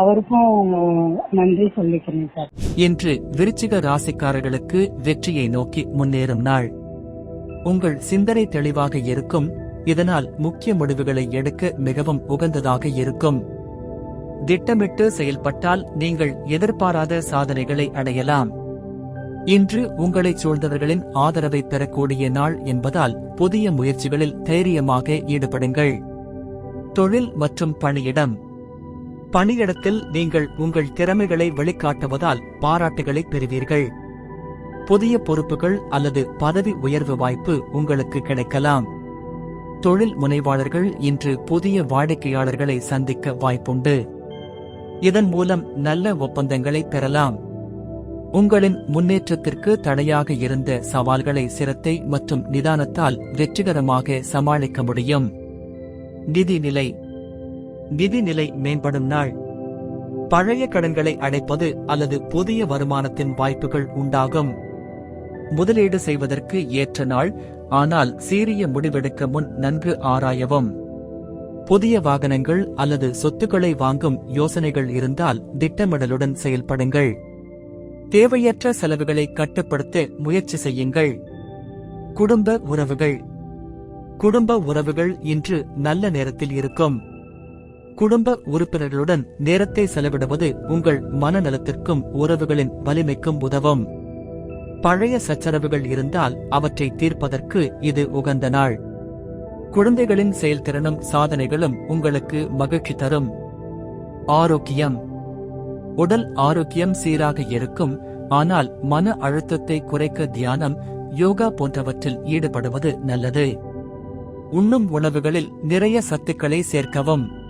அவருக்கும் நன்றி சொல்லிக்கிறேன் சார். இன்று விருச்சிக ராசிக்காரர்களுக்கு வெற்றியை நோக்கி முன்னேறும் நாள். உங்கள் சிந்தனை தெளிவாக இருக்கும் இதனால் முக்கிய முடிவுகளை எடுக்க மிகவும் உகந்ததாக இருக்கும். திட்டமிட்டு செயல்பட்டால் நீங்கள் எதிர்பாராத சாதனைகளை அடையலாம். இன்று உங்களைச் சூழ்ந்தவர்களின் ஆதரவை பெறக்கூடிய நாள் என்பதால் புதிய முயற்சிகளில் தைரியமாக ஈடுபடுங்கள். தொழில் மற்றும் பணியிடம் பணியிடத்தில் நீங்கள் உங்கள் திறமைகளை வெளிக்காட்டுவதால் பாராட்டுகளை பெறுவீர்கள். புதிய பொறுப்புகள் அல்லது பதவி உயர்வு வாய்ப்பு உங்களுக்கு கிடைக்கலாம். தொழில் முனைவாளர்கள் இன்று புதிய வாடிக்கையாளர்களை சந்திக்க வாய்ப்புண்டு. இதன் மூலம் நல்ல ஒப்பந்தங்களை பெறலாம். உங்களின் முன்னேற்றத்திற்கு தடையாக இருந்த சவால்களை சிரத்தை மற்றும் நிதானத்தால் வெற்றிகரமாக சமாளிக்க முடியும். நிதிநிலை நிதிநிலை மேம்படும் நாள். பழைய கடன்களை அடைப்பது அல்லது புதிய வருமானத்தின் வாய்ப்புகள் உண்டாகும். முதலீடு செய்வதற்கு ஏற்ற நாள் ஆனால் சீரிய முடிவெடுக்க முன் நன்கு ஆராயவும். புதிய வாகனங்கள் அல்லது சொத்துக்களை வாங்கும் யோசனைகள் இருந்தால் திட்டமிடலுடன் செயல்படுங்கள். தேவையற்ற செலவுகளை கட்டுப்படுத்த முயற்சி செய்யுங்கள். குடும்ப உறவுகள். குடும்ப உறவுகள் இன்று நல்ல நேரத்தில் இருக்கும். குடும்ப உறுப்பினர்களுடன் நேரத்தை செலவிடுவது உங்கள் மனநலத்திற்கும் உறவுகளின் வலிமைக்கும் உதவும். பழைய சச்சரவுகள் இருந்தால் அவற்றை தீர்ப்பதற்கு இது உகந்த நாள். குழந்தைகளின் செயல்திறனும் சாதனைகளும் உங்களுக்கு மகிழ்ச்சி தரும். ஆரோக்கியம். உடல் ஆரோக்கியம் சீராக இருக்கும் ஆனால் மன அழுத்தத்தை குறைக்க தியானம் யோகா போன்றவற்றில் ஈடுபடுவது நல்லது. உண்ணும் உணவுகளில் நிறைய சத்துக்களை சேர்க்கவும்.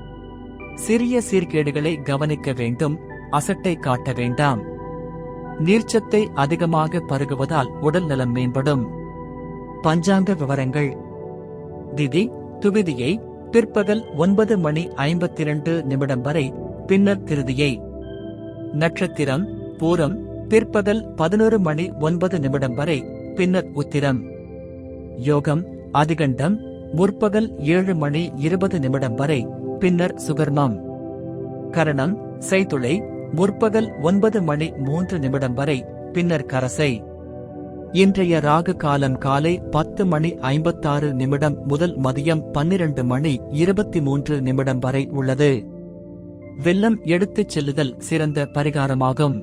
சிறிய சீர்கேடுகளை கவனிக்க வேண்டும் அசட்டை காட்ட வேண்டாம். நீர்ச்சத்தை அதிகமாக பருகுவதால் உடல் நலம் மேம்படும். பஞ்சாங்க விவரங்கள். திதி துவிதியை பிற்பகல் ஒன்பது மணி ஐம்பத்தி இரண்டு நிமிடம் வரை பின்னர் திருதியை. நட்சத்திரம் பூரம் பிற்பகல் பதினோரு மணி ஒன்பது நிமிடம் வரை பின்னர் உத்திரம். யோகம் அதிகண்டம் முற்பகல் ஏழு மணி இருபது நிமிடம் வரை பின்னர் சுகர்மாம் கரணம் செய்துளை முற்பகல் ஒன்பது மணி மூன்று நிமிடம் வரை பின்னர் கரசை. இன்றைய ராகு காலம் காலை பத்து மணி ஐம்பத்தாறு நிமிடம் முதல் மதியம் பன்னிரண்டு மணி இருபத்தி மூன்று நிமிடம் வரை உள்ளது. வெள்ளம் எடுத்துச் செல்லுதல் சிறந்த பரிகாரமாகும்.